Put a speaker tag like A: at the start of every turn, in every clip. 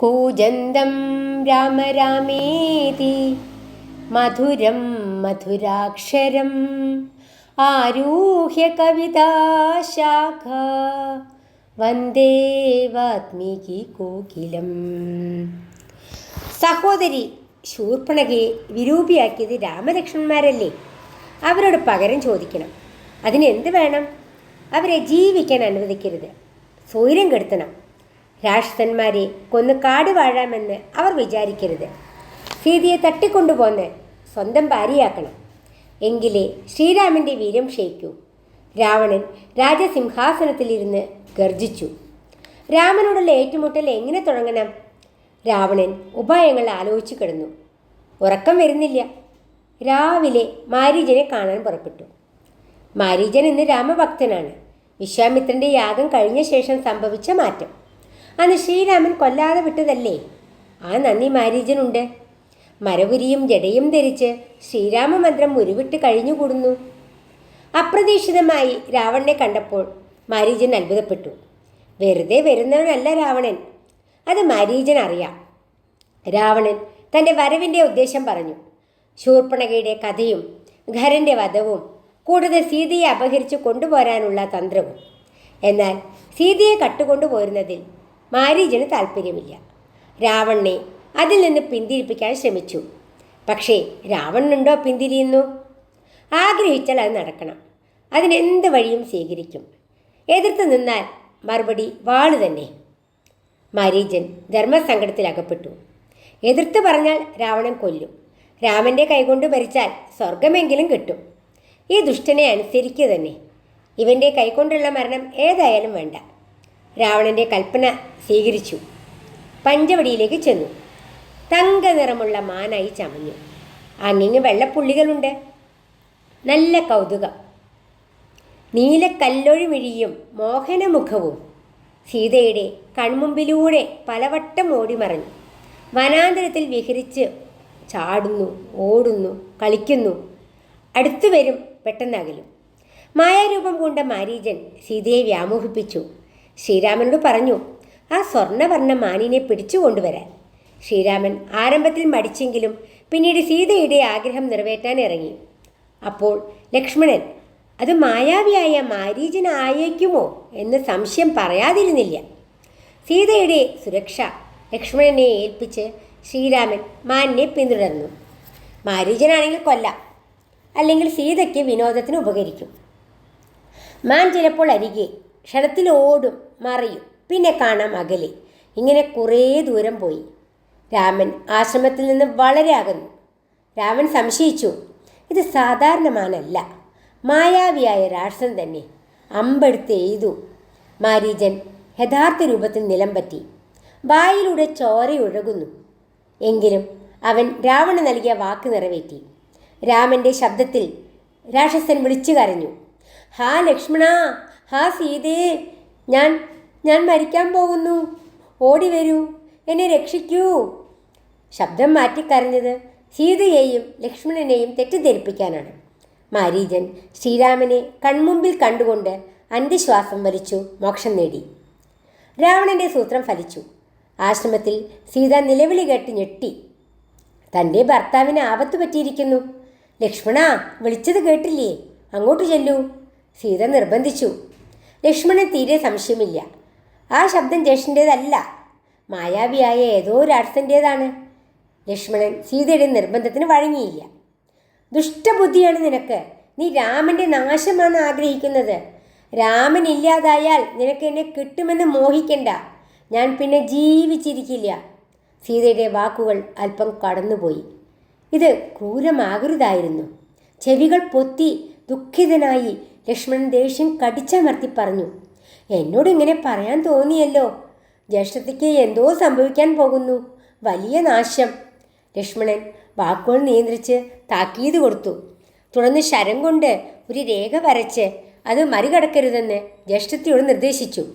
A: കൂജന്തം രാമ രാമേതി. മധുരം മധുരാക്ഷരം. ആരൂഹ്യ കവിതാശാഖ വന്ദേ വാത്മീകി കോകിലം. സഹോദരി ശൂർപ്പണകയെ വിരൂപിയാക്കിയത് രാമലക്ഷ്മണന്മാരല്ലേ? അവരോട് പകരം ചോദിക്കണം. അതിനെന്ത് വേണം? അവരെ ജീവിക്കാൻ അനുവദിക്കരുത്. സ്വൈരം കെടുത്തണം. രാക്ഷസന്മാരെ കൊന്ന് കാട് വാഴാമെന്ന് അവർ വിചാരിക്കരുത്. സീതയെ തട്ടിക്കൊണ്ടുപോന്ന് സ്വന്തം ഭാര്യയാക്കണം. എങ്കിലേ ശ്രീരാമന്റെ വീര്യം ക്ഷയിക്കൂ. രാവണൻ രാജസിംഹാസനത്തിലിരുന്ന് ഗർജിച്ചു രാമനോടുള്ള ഏറ്റുമുട്ടൽ എങ്ങനെ തുടങ്ങണം? രാവണൻ ഉപായങ്ങൾ ആലോചിച്ചു കിടന്നു. ഉറക്കം വരുന്നില്ല. രാവിലെ മാരീജനെ കാണാൻ പുറപ്പെട്ടു. മാരീജൻ ഇന്ന് രാമഭക്തനാണ്. വിശ്വാമിത്രന്റെ യാഗം കഴിഞ്ഞ ശേഷം സംഭവിച്ച മാറ്റം. അന്ന് ശ്രീരാമൻ കൊല്ലാതെ വിട്ടതല്ലേ? ആ നന്ദി മാരീജനുണ്ട്. മരപുരിയും ജടയും ധരിച്ച് ശ്രീരാമമന്ത്രം ഉരുവിട്ട് കഴിഞ്ഞുകൂടുന്നു. അപ്രതീക്ഷിതമായി രാവണനെ കണ്ടപ്പോൾ മാരീജൻ അത്ഭുതപ്പെട്ടു. വെറുതെ വരുന്നവനല്ല രാവണൻ. അത് മാരീജൻ അറിയാം രാവണൻ തന്റെ വരവിന്റെ ഉദ്ദേശം പറഞ്ഞു. ശൂർപ്പണകയുടെ കഥയും ഖരന്റെ വധവും കൂടുതൽ സീതയെ അപഹരിച്ച് കൊണ്ടുപോരാനുള്ള തന്ത്രവും. എന്നാൽ സീതയെ കട്ടുകൊണ്ടുപോരുന്നതിൽ മാരീജന് താല്പര്യമില്ല. രാവണനെ അതിൽ നിന്ന് പിന്തിരിപ്പിക്കാൻ ശ്രമിച്ചു. പക്ഷേ രാവണനുണ്ടോ പിന്തിരിയുന്നു? ആഗ്രഹിച്ചാൽ അത് നടക്കണം. അതിനെന്ത് വഴിയും സ്വീകരിക്കും. എതിർത്ത് നിന്നാൽ മറുപടി വാൾ തന്നെ. മാരീജൻ ധർമ്മസങ്കടത്തിൽ അകപ്പെട്ടു. എതിർത്ത് പറഞ്ഞാൽ രാവണൻ കൊല്ലും. രാമന്റെ കൈകൊണ്ട് ഭരിച്ചാൽ സ്വർഗമെങ്കിലും കിട്ടും. ഈ ദുഷ്ടനെ അനുസരിക്കുക തന്നെ. ഇവന്റെ കൈകൊണ്ടുള്ള മരണം ഏതായാലും വേണ്ട. രാവണന്റെ കൽപ്പന സ്വീകരിച്ചു. പഞ്ചവടിയിലേക്ക് ചെന്നു. തങ്ക നിറമുള്ള മാനായി ചമഞ്ഞു. അങ്ങിങ്ങ് വെള്ളപ്പുള്ളികളുണ്ട്. നല്ല കൗതുകം. നീലക്കല്ലൊഴിമിഴിയും മോഹനമുഖവും സീതയുടെ കൺമുമ്പിലൂടെ പലവട്ടം ഓടിമറഞ്ഞു. വനാന്തരത്തിൽ വിഹരിച്ച് ചാടുന്നു ഓടുന്നു കളിക്കുന്നു. അടുത്തു വരും പെട്ടെന്നകലും. മായാരൂപം കൊണ്ട മാരീജൻ സീതയെ വ്യാമോഹിപ്പിച്ചു. ശ്രീരാമനോട് പറഞ്ഞു ആ സ്വർണവർണ മാനിനെ പിടിച്ചു കൊണ്ടുവരാൻ. ശ്രീരാമൻ ആരംഭത്തിൽ മടിച്ചെങ്കിലും പിന്നീട് സീതയുടെ ആഗ്രഹം നിറവേറ്റാൻ ഇറങ്ങി. അപ്പോൾ ലക്ഷ്മണൻ അത് മായാവിയായ മാരീജനായേക്കുമോ എന്ന് സംശയം പറയാതിരുന്നില്ല. സീതയുടെ സുരക്ഷ ലക്ഷ്മണനെ ഏൽപ്പിച്ച് ശ്രീരാമൻ മാനിനെ പിന്തുടർന്നു. മാരീജനാണെങ്കിൽ കൊല്ലാം അല്ലെങ്കിൽ സീതയ്ക്ക് വിനോദത്തിന് ഉപകരിക്കും. മാൻ ചിലപ്പോൾ അരികെ ക്ഷണത്തിൽ ഓടും മറിയും. പിന്നെ കാണാം അകലെ. ഇങ്ങനെ കുറേ ദൂരം പോയി. രാമൻ ആശ്രമത്തിൽ നിന്ന് വളരെ അകന്നു. രാമൻ സംശയിച്ചു. ഇത് സാധാരണമാനല്ല. മായാവിയായ രാക്ഷസൻ തന്നെ അമ്പെടുത്ത് എഴുതു മാരീജൻ യഥാർത്ഥ രൂപത്തിൽ നിലം പറ്റി. വായിലൂടെ ചോരയൊഴുകുന്നു. എങ്കിലും അവൻ രാവണ നൽകിയ വാക്ക് നിറവേറ്റി. രാമന്റെ ശബ്ദത്തിൽ രാക്ഷസൻ വിളിച്ചു കരഞ്ഞു. ഹാ ലക്ഷ്മണ ഹാ സീതയെ ഞാൻ ഞാൻ മരിക്കാൻ പോകുന്നു. ഓടി വരൂ. എന്നെ രക്ഷിക്കൂ. ശബ്ദം മാറ്റിക്കരഞ്ഞത് സീതയെയും ലക്ഷ്മണനെയും തെറ്റിദ്ധരിപ്പിക്കാനാണ്. മാരീജൻ ശ്രീരാമനെ കൺമുമ്പിൽ കണ്ടുകൊണ്ട് അന്ത്യശ്വാസം വലിച്ചു മോക്ഷം നേടി. രാവണന്റെ സൂത്രം ഫലിച്ചു. ആശ്രമത്തിൽ സീത നിലവിളി കേട്ട് ഞെട്ടി. തന്റെ ഭർത്താവിന് ആപത്ത് പറ്റിയിരിക്കുന്നു. ലക്ഷ്മണ വിളിച്ചത് കേട്ടില്ലേ? അങ്ങോട്ട് ചെല്ലൂ. സീത നിർബന്ധിച്ചു. ലക്ഷ്മണൻ തീരെ സംശയമില്ല. ആ ശബ്ദം ജ്യേഷ്ഠന്റേതല്ല മായാവിയായ ഏതോ രാക്ഷസന്റേതാണ് ലക്ഷ്മണൻ സീതയുടെ നിർബന്ധത്തിന് വഴങ്ങിയില്ല. ദുഷ്ടബുദ്ധിയാണ് നിനക്ക്. നീ രാമന്റെ നാശമാണ് ആഗ്രഹിക്കുന്നത്. രാമൻ ഇല്ലാതായാൽ നിനക്ക് എന്നെ കിട്ടുമെന്ന് മോഹിക്കണ്ട. ഞാൻ പിന്നെ ജീവിച്ചിരിക്കില്ല. സീതയുടെ വാക്കുകൾ അല്പം കടന്നുപോയി. ഇത് ക്രൂരമാകരുതായിരുന്നു. ചെവികൾ പൊത്തി ദുഃഖിതനായി ലക്ഷ്മണൻ ദേഷ്യം കടിച്ചമർത്തി പറഞ്ഞു എന്നോട് ഇങ്ങനെ പറയാൻ തോന്നിയല്ലോ. ജ്യേഷ്ഠത്തിക്ക് എന്തോ സംഭവിക്കാൻ പോകുന്നു. വലിയ നാശം. ലക്ഷ്മണൻ വാക്കുകൾ നിയന്ത്രിച്ച് താക്കീത് കൊടുത്തു തുടർന്ന് ശരം കൊണ്ട് ഒരു രേഖ വരച്ച് അത് മറികടക്കരുതെന്ന് ജ്യേഷ്ഠത്തിയോട് നിർദ്ദേശിച്ചു.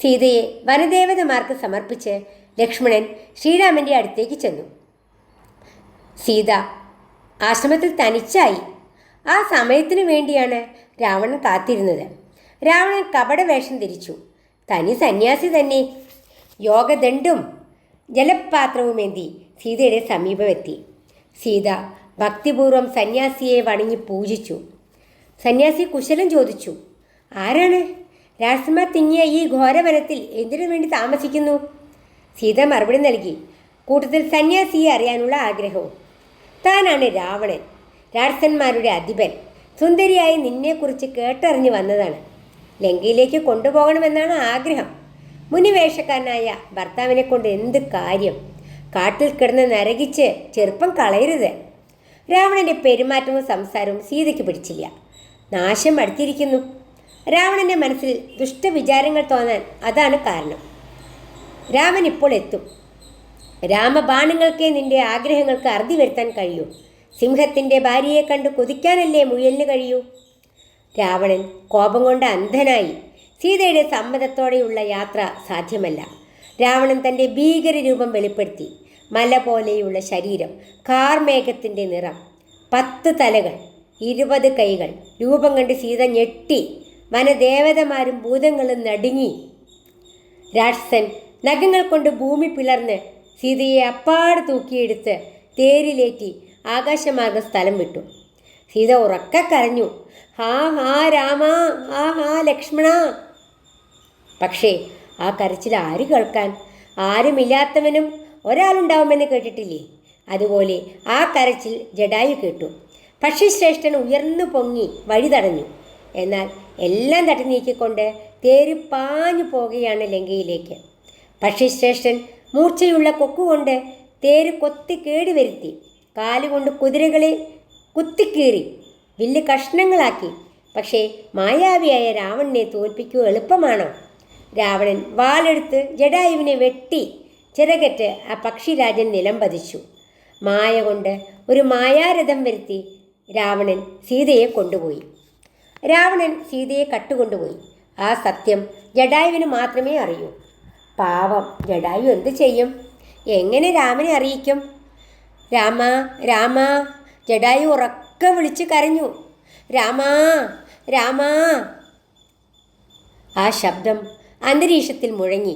A: സീതയെ വനദേവതമാർക്ക് സമർപ്പിച്ച് ലക്ഷ്മണൻ ശ്രീരാമന്റെ അടുത്തേക്ക് ചെന്നു. സീത ആശ്രമത്തിൽ തനിച്ചായി. ആ സമയത്തിനു വേണ്ടിയാണ് രാവണൻ കാത്തിരുന്നത്. രാവണൻ കപടവേഷം ധരിച്ചു. തനി സന്യാസി തന്നെ. യോഗദണ്ഡും ജലപാത്രവുമേന്തി സീതയുടെ സമീപമെത്തി. സീത ഭക്തിപൂർവം സന്യാസിയെ വണങ്ങി പൂജിച്ചു. സന്യാസി കുശലം ചോദിച്ചു ആരാണ്? രാഷ്ട്രമാർ തിങ്ങിയ ഈ ഘോരവനത്തിൽ എന്തിനു വേണ്ടി താമസിക്കുന്നു? സീത മറുപടി നൽകി കൂട്ടത്തിൽ സന്യാസിയെ അറിയാനുള്ള ആഗ്രഹവും. താനാണ് രാവണൻ രാജസന്മാരുടെ അധിപൻ. സുന്ദരിയായ നിന്നെക്കുറിച്ച് കേട്ടറിഞ്ഞു വന്നതാണ്. ലങ്കയിലേക്ക് കൊണ്ടുപോകണമെന്നാണ് ആഗ്രഹം. മുനിവേഷക്കാരനായ ഭർത്താവിനെ കൊണ്ട് എന്ത് കാര്യം? കാട്ടിൽ കിടന്ന് നരകിച്ച് ചെറുപ്പം കളയരുത്. രാവണന്റെ പെരുമാറ്റവും സംസാരവും സീതയ്ക്ക് പിടിച്ചില്ല. നാശം അടുത്തിരിക്കുന്നു. രാവണന്റെ മനസ്സിൽ ദുഷ്ടവിചാരങ്ങൾ തോന്നാൻ അതാണ് കാരണം. രാമൻ ഇപ്പോൾ എത്തും. രാമബാണുങ്ങൾക്കേ നിന്റെ ആഗ്രഹങ്ങൾക്ക് അറുതി വരുത്താൻ കഴിയൂ. സിംഹത്തിന്റെ ഭാര്യയെ കണ്ട് കൊതിക്കാനല്ലേ മുയലിന് കഴിയൂ? രാവണൻ കോപം കൊണ്ട് അന്ധനായി. സീതയുടെ സമ്മതത്തോടെയുള്ള യാത്ര സാധ്യമല്ല. രാവണൻ തന്റെ ഭീകര രൂപം വെളിപ്പെടുത്തി. മല പോലെയുള്ള ശരീരം കാർമേഘത്തിന്റെ നിറം പത്ത് തലകൾ ഇരുപത് കൈകൾ രൂപം കണ്ട് സീത ഞെട്ടി. വനദേവതമാരും ഭൂതങ്ങളും നടുങ്ങി. രാക്ഷസൻ നഖങ്ങൾ കൊണ്ട് ഭൂമി പിളർന്ന് സീതയെ അപ്പാട് തൂക്കിയെടുത്ത് തേരിലേറ്റി ആകാശമാർഗം സ്ഥലം വിട്ടു. സീത ഉറക്ക കരഞ്ഞു. ഹാ ഹാ രാമ ഹാ ഹാ ലക്ഷ്മണ. പക്ഷേ ആ കരച്ചിൽ ആര് കേൾക്കാൻ? ആരുമില്ലാത്തവനും ഒരാളുണ്ടാവുമെന്ന് കേട്ടിട്ടില്ലേ? അതുപോലെ ആ കരച്ചിൽ ജഡായു കേട്ടു. പക്ഷിശ്രേഷ്ഠൻ ഉയർന്നു പൊങ്ങി വഴി തടഞ്ഞു. എന്നാൽ എല്ലാം തട്ടി നീക്കിക്കൊണ്ട് തേര് പാഞ്ഞു പോകുകയാണ് ലങ്കയിലേക്ക്. പക്ഷിശ്രേഷ്ഠൻ മൂർച്ചയുള്ള കൊക്കുകൊണ്ട് തേര് കൊത്തി കേടുവരുത്തി. കാലുകൊണ്ട് കുതിരകളെ കുത്തിക്കീറി. വില്ല് കഷ്ണങ്ങളാക്കി. പക്ഷേ മായാവിയായ രാവണനെ തോൽപ്പിക്കുക എളുപ്പമാണോ? രാവണൻ വാളെടുത്ത് ജഡായുവിനെ വെട്ടി ചിറകറ്റ് ആ പക്ഷിരാജൻ നിലം പതിച്ചു. മായ കൊണ്ട് ഒരു മായാരഥം വരുത്തി രാവണൻ സീതയെ കൊണ്ടുപോയി. രാവണൻ സീതയെ കട്ടുകൊണ്ടുപോയി. ആ സത്യം ജഡായുവിന് മാത്രമേ അറിയൂ. പാവം ജഡായു എന്ത് ചെയ്യും? എങ്ങനെ രാമനെ അറിയിക്കും? രാമ രാമ. ജഡായു ഉറക്കെ വിളിച്ച് കരഞ്ഞു. രാമാ രാമാ. ആ ശബ്ദം അന്തരീക്ഷത്തിൽ മുഴങ്ങി.